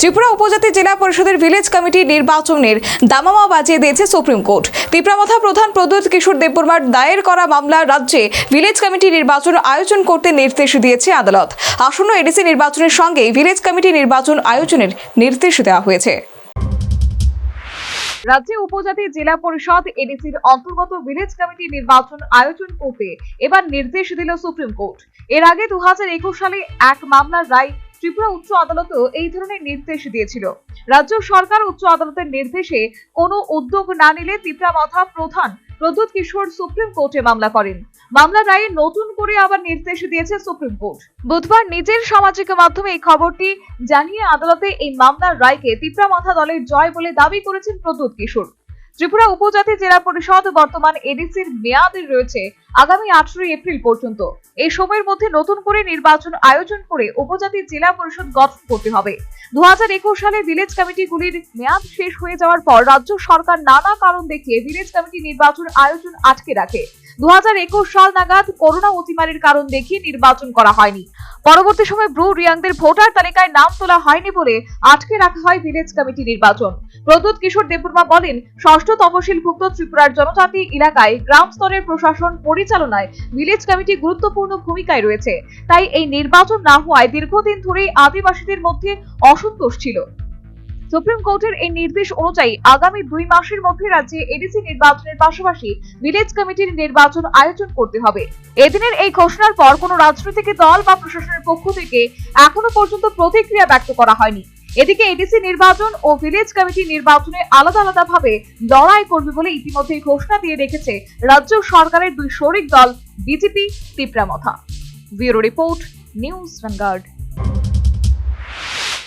ত্রিপুরা উপজাতি জেলা পরিষদের ভিলেজ কমিটি নির্বাচনের দামামা বাজিয়ে দিয়েছে সুপ্রিম কোর্ট। পিপরামথা প্রধান প্রদ্যুৎ কিশোর দেববর্মার দায়ের করা মামলা রাজ্যে ভিলেজ কমিটি নির্বাচন আয়োজন করতে নির্দেশ দিয়েছে আদালত। আসন্ন এডিসি নির্বাচনের সঙ্গে ভিলেজ কমিটি নির্বাচন আয়োজনের নির্দেশ দেওয়া হয়েছে। রাজ্যে উপজাতি জেলা পরিষদ এডিসির অন্তর্গত ভিলেজ কমিটি নির্বাচন আয়োজন করতে এবার নির্দেশ দিল সুপ্রিম কোর্ট। এর আগে দু হাজার একুশ সালে এক মামলার রায় ত্রিপুরা উচ্চ আদালতও এই ধরনের নির্দেশ দিয়েছিল। রাজ্য সরকার উচ্চ আদালতের নির্দেশে কোনো উদ্যোগ না নিলে ত্রিপুরা মাথা প্রধান প্রদ্যুৎ কিশোর সুপ্রিম কোর্টে মামলা করেন। মামলার রায়ে নতুন করে আবার নির্দেশ দিয়েছে সুপ্রিম কোর্ট। বুধবার নিজের সামাজিক মাধ্যমে এই খবরটি জানিয়ে আদালতে এই মামলার রায়কে তিপ্রা মাথা দলের জয় বলে দাবি করেছেন প্রদ্যুৎ কিশোর। ত্রিপুরা উপজাতি জেলা পরিষদ বর্তমান এডিসির মেয়াদ রয়েছে আগামী আঠারোই এপ্রিল পর্যন্ত। এই সময়ের মধ্যে নতুন করে নির্বাচন আয়োজন করে উপজাতি জেলা পরিষদ গঠন করতে হবে। দু হাজার একুশ সালে ভিলেজ কমিটিগুলির মেয়াদ শেষ হয়ে যাওয়ার পর রাজ্য সরকার নানা কারণ দেখিয়ে ভিলেজ কমিটি নির্বাচন আয়োজন আটকে রাখে। দুহাজার একুশ সাল নাগাদ করোনা অতিমারির কারণ দেখিয়ে নির্বাচন করা হয়নি। পরবর্তী সময় ব্রু রিয়াংদের ভোটার তালিকায় নাম তোলা হয়নি বলে আটকে রাখা হয় ভিলেজ কমিটি নির্বাচন। প্রদ্যুৎ কিশোর দেববর্মা বলেন, ষষ্ঠ তপশিলভুক্ত ত্রিপুরার জনজাতি এলাকায় গ্রাম স্তরের প্রশাসন পরিচালনায় ভিলেজ কমিটি গুরুত্বপূর্ণ ভূমিকায় রয়েছে। তাই এই নির্বাচন না হওয়ায় দীর্ঘদিন ধরেই আদিবাসীদের মধ্যে অসন্তোষ ছিল। সুপ্রিম কোর্টের এই নির্দেশ অনুযায়ী আগামী দুই মাসের মধ্যে রাজ্যে এডিসি নির্বাচনের পাশাপাশি ভিলেজ কমিটির নির্বাচন আয়োজন করতে হবে। এদিনের এই ঘোষণার পর কোনো রাজনৈতিক দল বা প্রশাসনের পক্ষ থেকে এখনও পর্যন্ত প্রতিক্রিয়া ব্যক্ত করা হয়নি। এদিকে এডিসি নির্বাচন ও ভিলেজ কমিটি নির্বাচনে আলাদা আলাদা ভাবে লড়াই করবে বলে ইতিমধ্যেই ঘোষণা দিয়ে রেখেছে রাজ্য সরকারের দুই শরিক দল, BJP, Tipra Motha. Bureau report, news Vanguard